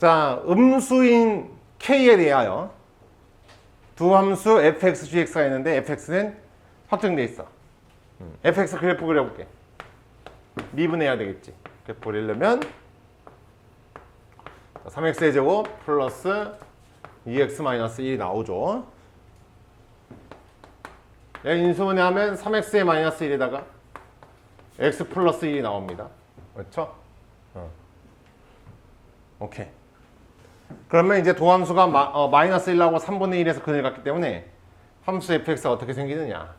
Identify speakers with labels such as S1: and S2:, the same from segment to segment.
S1: 자, 음수인 k에 대하여 두 함수 fx, gx가 있는데 fx는 확정돼 있어. 음, fx 그래프 그려볼게. 미분해야 되겠지. 그래프 그리려면 3x의 제곱 플러스 2x 마이너스 1이 나오죠. 얘 인수분해 하면 3x의 마이너스 1에다가 x 플러스 1이 나옵니다. 그렇죠? 어. 오케이. 그러면 이제 도함수가 마, 어, 마이너스 1하고 3분의 1에서 근을 갖기 때문에 함수 fx가 어떻게 생기느냐.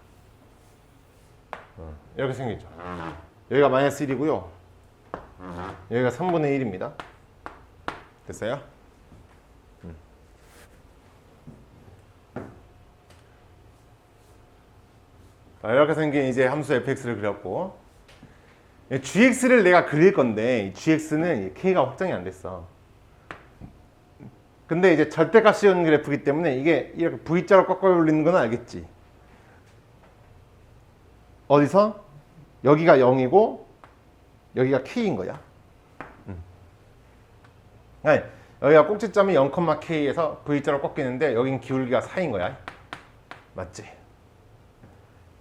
S1: 어, 이렇게 생기죠. 여기가 마이너스 1이고요. 여기가 3분의 1입니다. 됐어요? 음. 자, 이렇게 생긴 이제 함수 fx를 그렸고 gx를 내가 그릴 건데 gx는 k가 확정이 안 됐어. 근데 이제 절대값 씌우는 그래프이기 때문에 이게 이렇게 V자로 꺾어 올리는 건 알겠지. 어디서? 여기가 0이고 여기가 K인 거야. 음. 아니, 여기가 꼭지점이 0,K에서 V자로 꺾이는데 여긴 기울기가 4인 거야. 맞지?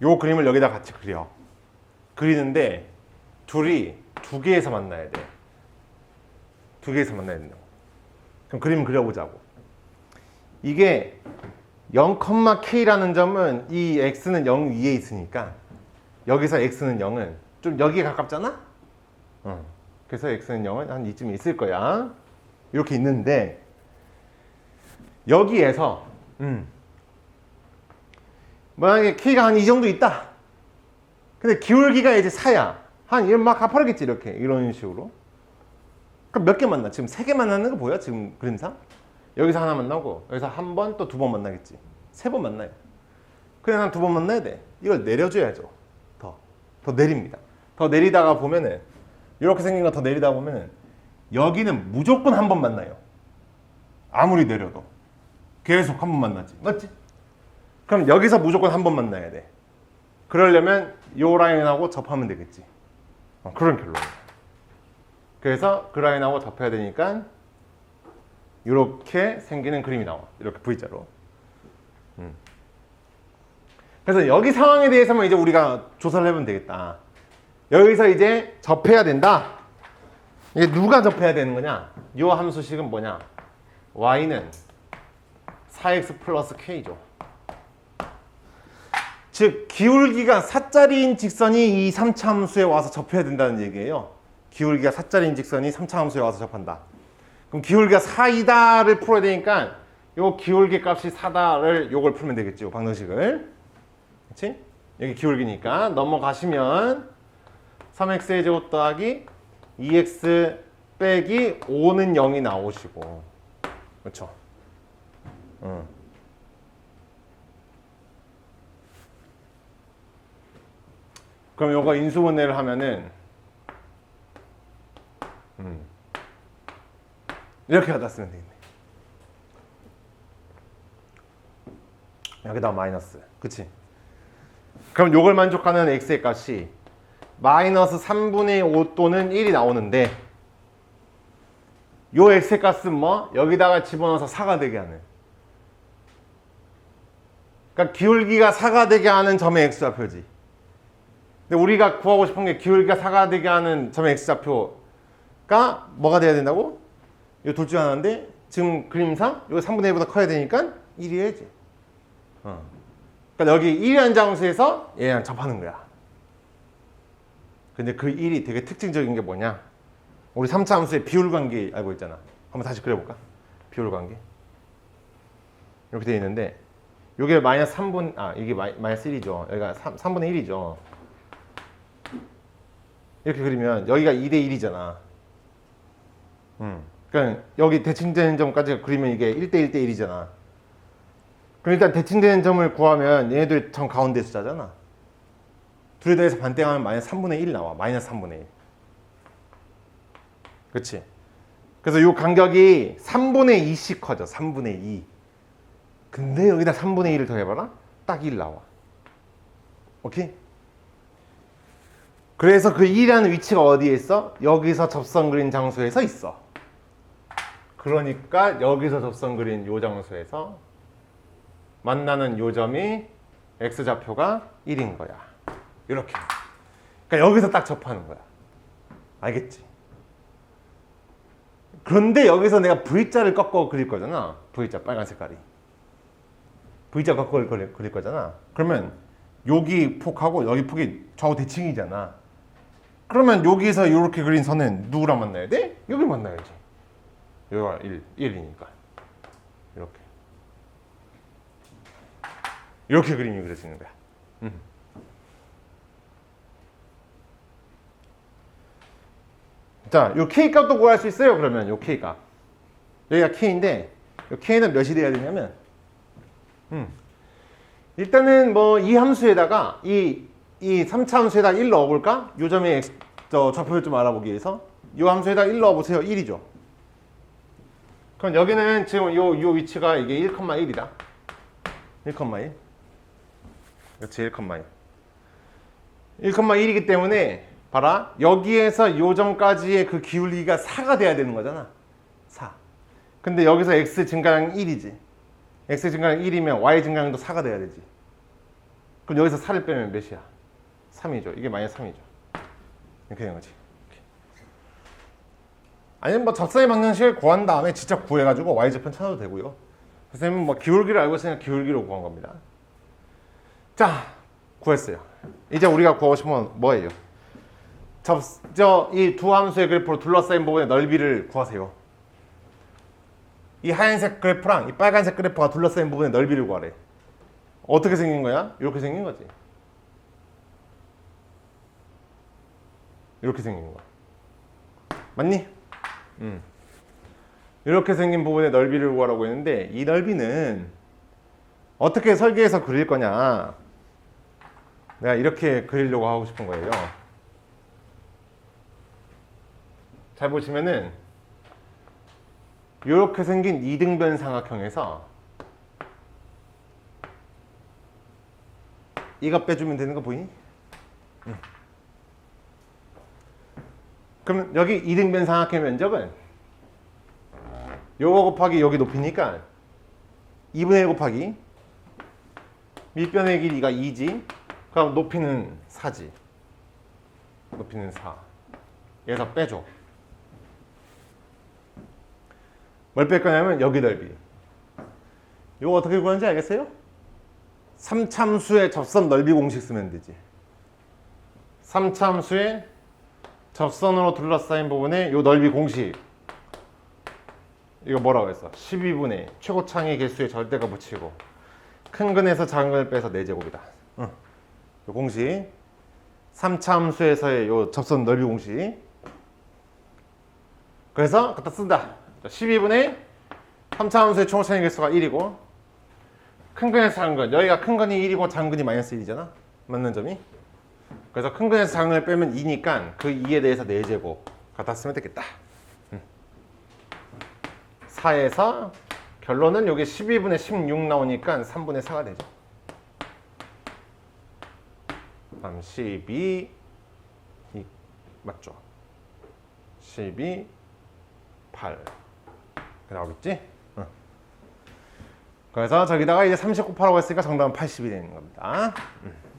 S1: 요 그림을 여기다 같이 그려. 그리는데 둘이 두 개에서 만나야 돼. 두 개에서 만나야 된다고. 그럼 그림 그려보자고. 이게 0,K라는 점은 이 X는 0 위에 있으니까 여기서 X는 0은 좀 여기에 가깝잖아? 어. 그래서 X는 0은 한 이쯤에 있을 거야. 이렇게 있는데 여기에서 음. 만약에 K가 한 이 정도 있다. 근데 기울기가 이제 4야. 한 이런 막 가파르겠지 이렇게 이런 식으로. 그럼 몇 개 만나? 지금 세 개 만나는 거 보여? 지금 그림상? 여기서 하나 만나고 여기서 한 번 또 두 번 만나겠지. 세 번 만나요. 그래 한두번 만나야 돼. 이걸 내려줘야죠. 더. 더 내립니다. 더 내리다가 보면은 이렇게 생긴 거 더 내리다 보면은 여기는 무조건 한 번 만나요. 아무리 내려도. 계속 한 번 만나지. 맞지? 그럼 여기서 무조건 한 번 만나야 돼. 그러려면 요 라인하고 접하면 되겠지. 어, 그런 결론이야. 그래서 그 라인하고 접해야 되니까 이렇게 생기는 그림이 나와. 이렇게 V자로. 음. 그래서 여기 상황에 대해서만 이제 우리가 조사를 해보면 되겠다. 여기서 이제 접해야 된다. 이게 누가 접해야 되는 거냐? 이 함수식은 뭐냐? y는 4x 플러스 k죠. 즉 기울기가 4짜리인 직선이 이 3차 함수에 와서 접해야 된다는 얘기예요. 기울기가 4짜리인 직선이 3차 함수에 와서 접한다. 그럼 기울기가 4이다를 풀어야 되니까 요 기울기 값이 4다를 요걸 풀면 되겠죠. 방정식을. 그렇지? 여기 기울기니까 넘어가시면 3x의 제곱 더하기 2x 빼기 5는 0이 나오시고 그렇죠? 응. 그럼 요거 인수분해를 하면은 이렇게 쓰면 되겠네. 여기다 마이너스. 그치? 그럼 요걸 만족하는 x의 값이 마이너스 3분의 5 또는 1이 나오는데 요 x의 값은 뭐? 여기다가 집어넣어서 4가 되게 하는 그러니까 기울기가 4가 되게 하는 점의 x좌표지 근데 우리가 구하고 싶은 게 기울기가 4가 되게 하는 점의 x좌표가 뭐가 돼야 된다고? 요둘중 하나인데 지금 그림상 이거 3분의 1보다 커야 되니까 1이 해야지 어. 그러니까 여기 1이라는 장소에서 얘랑 접하는 거야 근데 그 1이 되게 특징적인 게 뭐냐? 우리 3차 함수의 비율 관계 알고 있잖아. 한번 다시 그려볼까? 비율 관계. 이렇게 되어 있는데, 이게 마이너스 3분, 아, 이게 마이, 마이너스 1이죠. 여기가 3, 3분의 1이죠. 이렇게 그리면 여기가 2대 1이잖아. 음. 그러니까 여기 대칭되는 점까지 그리면 이게 1대 1 대 1이잖아. 그럼 일단 대칭되는 점을 구하면 얘네들 점 가운데 숫자잖아. 둘이 더해서 반대하면 마이너스 3분의 1 나와. 마이너스 3분의 1. 그치? 그래서 이 간격이 3분의 2씩 커져. 3분의 2. 근데 여기다 3분의 1을 더해봐라. 딱 1 나와. 오케이? 그래서 그 1이라는 위치가 어디에 있어? 여기서 접선 그린 장소에서 있어. 그러니까 여기서 접선 그린 요 장소에서 만나는 요점이 x좌표가 1인 거야. 이렇게. 그러니까 여기서 딱 접하는 거야. 알겠지? 그런데 여기서 내가 V자를 꺾어 그릴 거잖아. V자 빨간 색깔이. V자 꺾어 그릴, 거잖아. 그러면 여기 폭하고 여기 폭이 좌우 대칭이잖아. 그러면 여기서 이렇게 그린 선은 누구랑 만나야 돼? 여기 만나야지. 여기가 1, 1이니까. 이렇게. 이렇게 그림이 그려지는 거야. 음. 자, 요 K 값도 구할 수 있어요. 그러면 요 K 값. 여기가 K인데, 요 K는 몇이 돼야 되냐면, 음. 일단은 뭐 이 함수에다가 이, 이 3차 함수에다 1 넣어볼까? 요 점의 좌표를 좀 알아보기 위해서. 요 함수에다 1 넣어보세요. 1이죠. 그럼 여기는 지금 요, 요 위치가 이게 1,1이다. 1,1. 그렇지, 1,1. 1,1이기 때문에 봐라. 여기에서 요 점까지의 그 기울기가 4가 돼야 되는 거잖아. 4. 근데 여기서 x 증가량 1이지. x 증가량 1이면 y 증가량도 4가 돼야 되지. 그럼 여기서 4를 빼면 몇이야? 3이죠. 이게 마이너스 3이죠. 이렇게 되는 거지. 아니면 뭐 접선의 방정식을 구한 다음에 직접 구해가지고 y좌편 찾아도 되고요. 선생님은 뭐 기울기를 알고 있으니까 기울기로 구한 겁니다. 자, 구했어요. 이제 우리가 구하고 싶은 건 뭐예요? 저이 두 함수의 그래프로 둘러싸인 부분의 넓이를 구하세요. 이 하얀색 그래프랑 이 빨간색 그래프가 둘러싸인 부분의 넓이를 구하래. 어떻게 생긴 거야? 이렇게 생긴 거지. 이렇게 생긴 거야. 맞니? 음. 이렇게 생긴 부분의 넓이를 구하라고 했는데 이 넓이는 어떻게 설계해서 그릴 거냐? 내가 이렇게 그리려고 하고 싶은 거예요. 잘 보시면은 이렇게 생긴 이등변 삼각형에서 이거 빼주면 되는 거 보이니? 응. 그럼 여기 이등변 삼각형 면적은 요거 곱하기 여기 높이니까 2분의 1 곱하기 밑변의 길이가 2지. 그럼 높이는 4지. 높이는 4 여기서 빼줘. 뭘 뺄 거냐면 여기 넓이. 이거 어떻게 구하는지 알겠어요? 삼참수의 접선 넓이 공식 쓰면 되지. 삼참수의 접선으로 둘러싸인 부분의 요 넓이 공식 이거 뭐라고 했어? 12분의 최고창의 개수의 절대가 붙이고 큰 근에서 작은 근을 빼서 4제곱이다. 응. 요 공식 3차 함수에서의 요 접선 넓이 공식 그래서 갖다 쓴다. 12분의 3차 함수의 총합차의 개수가 1이고 큰 근에서 작은 근. 여기가 큰 근이 1이고 작은 근이 마이너스 1이잖아. 맞는 점이 그래서 큰 근에서 근을 빼면 2니까 그 2에 대해서 4제곱 갖다 쓰면 되겠다 4에서 결론은 여기 12분의 16 나오니까 3분의 4가 되죠. 다음 12 2 맞죠? 12 8 나오겠지? 응. 그래서 저기다가 이제 30 곱하라고 했으니까 정답은 80이 되는 겁니다. 음.